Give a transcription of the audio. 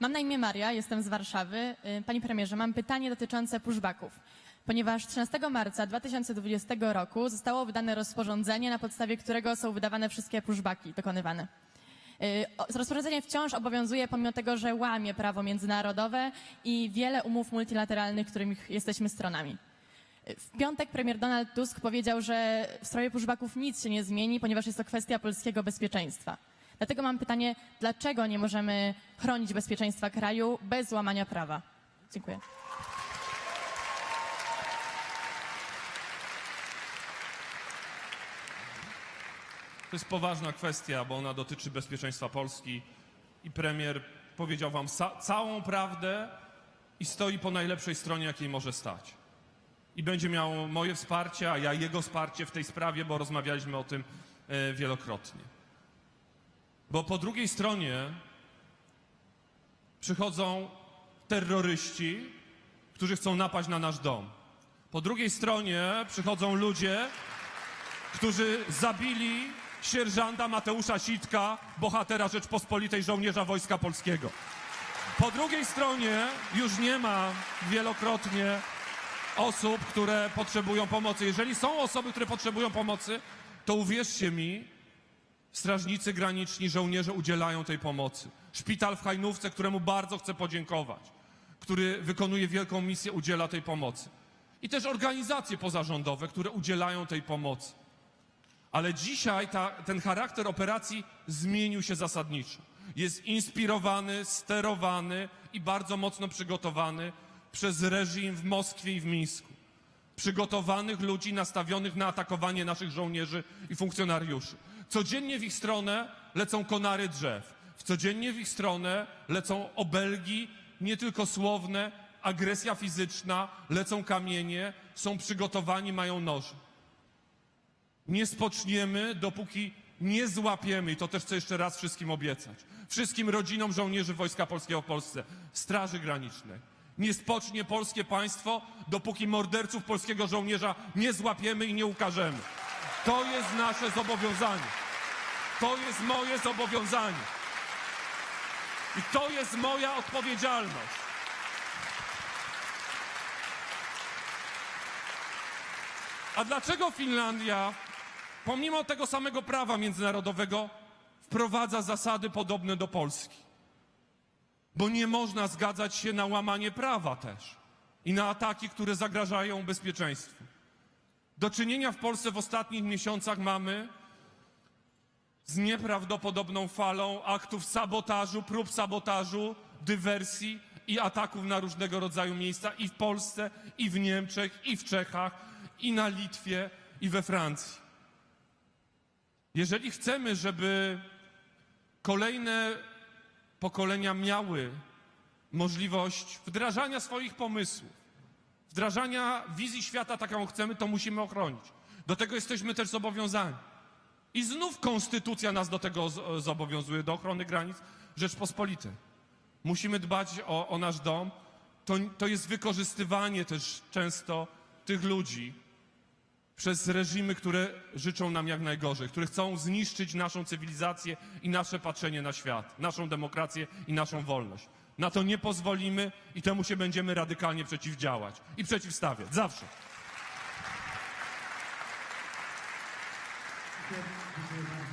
Mam na imię Maria, jestem z Warszawy. Y, Panie premierze, mam pytanie dotyczące pushbacków. Ponieważ 13 marca 2020 roku zostało wydane rozporządzenie, na podstawie którego są wydawane wszystkie pushbacki dokonywane. Y, Rozporządzenie wciąż obowiązuje, pomimo tego, że łamie prawo międzynarodowe i wiele umów multilateralnych, których jesteśmy stronami. Y, W piątek premier Donald Tusk powiedział, że w sprawie pushbacków nic się nie zmieni, ponieważ jest to kwestia polskiego bezpieczeństwa. Dlatego mam pytanie, dlaczego nie możemy chronić bezpieczeństwa kraju bez łamania prawa? Dziękuję. To jest poważna kwestia, bo ona dotyczy bezpieczeństwa Polski i premier powiedział wam całą prawdę i stoi po najlepszej stronie, jakiej może stać. I będzie miał moje wsparcie, a ja jego wsparcie w tej sprawie, bo rozmawialiśmy o tym e, wielokrotnie. Bo po drugiej stronie przychodzą terroryści, którzy chcą napaść na nasz dom. Po drugiej stronie przychodzą ludzie, którzy zabili sierżanta Mateusza Sitka, bohatera Rzeczpospolitej, żołnierza Wojska Polskiego. Po drugiej stronie już nie ma wielokrotnie osób, które potrzebują pomocy. Jeżeli są osoby, które potrzebują pomocy, to uwierzcie mi, strażnicy graniczni, żołnierze udzielają tej pomocy. Szpital w Hajnówce, któremu bardzo chcę podziękować, który wykonuje wielką misję, udziela tej pomocy. I też organizacje pozarządowe, które udzielają tej pomocy. Ale dzisiaj ta, ten charakter operacji zmienił się zasadniczo. Jest inspirowany, sterowany i bardzo mocno przygotowany przez reżim w Moskwie i w Mińsku. Przygotowanych ludzi nastawionych na atakowanie naszych żołnierzy i funkcjonariuszy. Codziennie w ich stronę lecą konary drzew. W codziennie w ich stronę lecą obelgi, nie tylko słowne, agresja fizyczna, lecą kamienie, są przygotowani, mają noże nie spoczniemy, dopóki nie złapiemy, i to też chcę jeszcze raz wszystkim obiecać, wszystkim rodzinom żołnierzy Wojska Polskiego w Polsce, Straży Granicznej, nie spocznie polskie państwo, dopóki morderców polskiego żołnierza nie złapiemy i nie ukażemy. To jest nasze zobowiązanie. To jest moje zobowiązanie. I to jest moja odpowiedzialność. A dlaczego Finlandia, pomimo tego samego prawa międzynarodowego, wprowadza zasady podobne do Polski? Bo nie można zgadzać się na łamanie prawa też i na ataki, które zagrażają bezpieczeństwu. Do czynienia w Polsce w ostatnich miesiącach mamy z nieprawdopodobną falą aktów sabotażu, prób sabotażu, dywersji i ataków na różnego rodzaju miejsca i w Polsce, i w Niemczech, i w Czechach, i na Litwie, i we Francji. Jeżeli chcemy, żeby kolejne pokolenia miały możliwość wdrażania swoich pomysłów, wdrażania wizji świata, taką chcemy, to musimy ochronić. Do tego jesteśmy też zobowiązani. I znów konstytucja nas do tego zobowiązuje, do ochrony granic Rzeczpospolitej. Musimy dbać o, o nasz dom. To, to jest wykorzystywanie też często tych ludzi przez reżimy, które życzą nam jak najgorzej, które chcą zniszczyć naszą cywilizację i nasze patrzenie na świat, naszą demokrację i naszą wolność. Na to nie pozwolimy i temu się będziemy radykalnie przeciwdziałać i przeciwstawiać. Zawsze. Dziękuję.